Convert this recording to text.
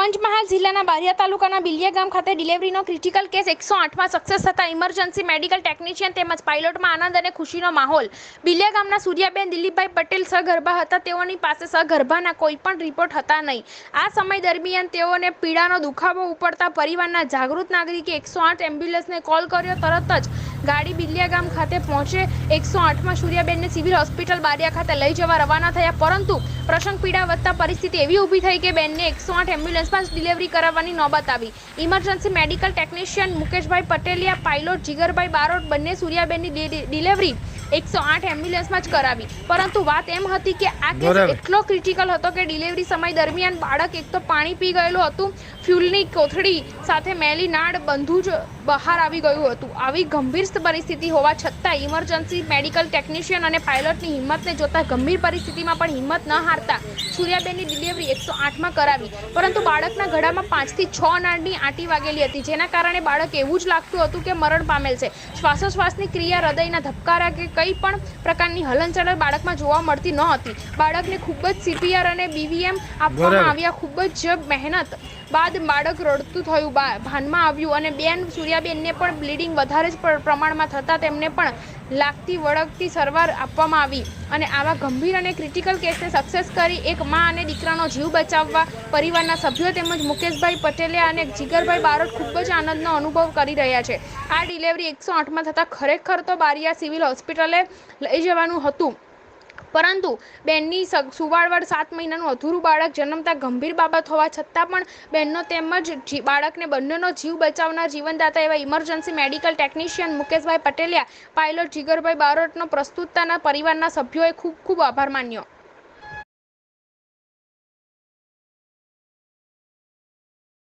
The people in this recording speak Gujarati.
પંચમહાલ જિલ્લાના બારિયા તાલુકાના બિલિયા ગામ ખાતે ડિલિવરીનો ક્રિટિકલ કેસ એકસો આઠમાં સક્સેસ થતાં ઇમરજન્સી મેડિકલ ટેકનિશિયન તેમજ પાયલોટમાં આનંદ અને ખુશીનો માહોલ. બિલિયા ગામના સૂર્યાબેન દિલીપભાઈ પટેલ સગર્ભા હતા. તેઓની પાસે સગર્ભાના કોઈ પણ રિપોર્ટ હતા નહીં. આ સમય દરમિયાન તેઓને પીડાનો દુખાવો ઉપડતા પરિવારના જાગૃત નાગરિકે એકસો આઠ એમ્બ્યુલન્સને કોલ કર્યો. તરત જ ગાડી બિલિયા ગામ ખાતે પહોંચે. એકસો આઠમાં સૂર્યાબેનને સિવિલ હોસ્પિટલ બારિયા ખાતે લઈ જવા રવાના થયા. પરંતુ પ્રસંગ પીડા વધતા પરિસ્થિતિ એવી ઊભી થઈ કે બેનને એકસો આઠ એમ્બ્યુલન્સમાં ડિલિવરી કરાવવાની નોબત આવી. Emergency medical technician Mukeshbhai Pateliya pilot Jigarbhai Barot બંને સૂર્યાબેનની ડિલિવરી એકસો આઠ એમ્બ્યુલન્સમાં જ કરાવી. પરંતુ વાત એમ હતી કે આ કેસ એટલો ક્રિટિકલ હતો કે ડિલિવરી સમય દરમિયાન બાળક એક તો પાણી પી ગયેલું હતું ફ્યુલની કોથળી સાથે મેલી નાળ બંધું જ બહાર આવી ગયું હતું. આવી ગંભીર પરિસ્થિતિ હોવા છતાં ઇમરજન્સી મેડિકલ ટેકનિશિયન અને પાયલટની હિંમતને જોતા ગંભીર પરિસ્થિતિમાં પણ હિંમત ન હારતા સૂર્યાબેનની ડિલિવરી એકસો આઠમાં કરાવી. પરંતુ બાળકના ગળામાં પાંચથી છ નાળની આંટી વાગેલી હતી. જેના કારણે બાળક એવું જ લાગતું હતું કે મરણ પામેલ છે. શ્વાસોશ્વાસની ક્રિયા હૃદયના ધબકારા કે કંઈ પણ પ્રકારની હલનચલન બાળકમાં જોવા મળતી ન હતી. બાળકને ખૂબ જ સીપીઆર અને બીવીએમ આપવામાં આવ્યા. ખૂબ જ મહેનત બાદ બાળક રડતું થયું ભાનમાં આવ્યું અને બેન સૂર્યાબેનને પણ બ્લીડિંગ વધારે જ પ્રમાણમાં થતાં તેમને પણ લાગતી વળગતી સારવાર આપવામાં આવી અને આવા ગંભીર અને ક્રિટિકલ કેસને સક્સેસ કરી એક મા અને દીકરાનો જીવ બચાવવા પરિવારના સભ્યો તેમજ મુકેશભાઈ પટેલે અને જીગરભાઈ બારોટ ખૂબ જ આનંદનો અનુભવ કરી રહ્યા છે. આ ડિલિવરી એકસો આઠમાં થતાં ખરેખર તો બારિયા સિવિલ હોસ્પિટલે લઈ જવાનું હતું. પરંતુ બેનની સુવાળવાળ સાત મહિનાનું અધૂરું બાળક જન્મતા ગંભીર બાબત હોવા છતાં પણ બેનનો તેમજ બાળકને બંનેનો જીવ બચાવનાર જીવનદાતા એવા emergency medical technician Mukeshbhai Pateliya, pilot Jigarbhai બારોટનો પ્રસ્તુતતાના પરિવારના સભ્યોએ ખૂબ ખૂબ આભાર માન્યો.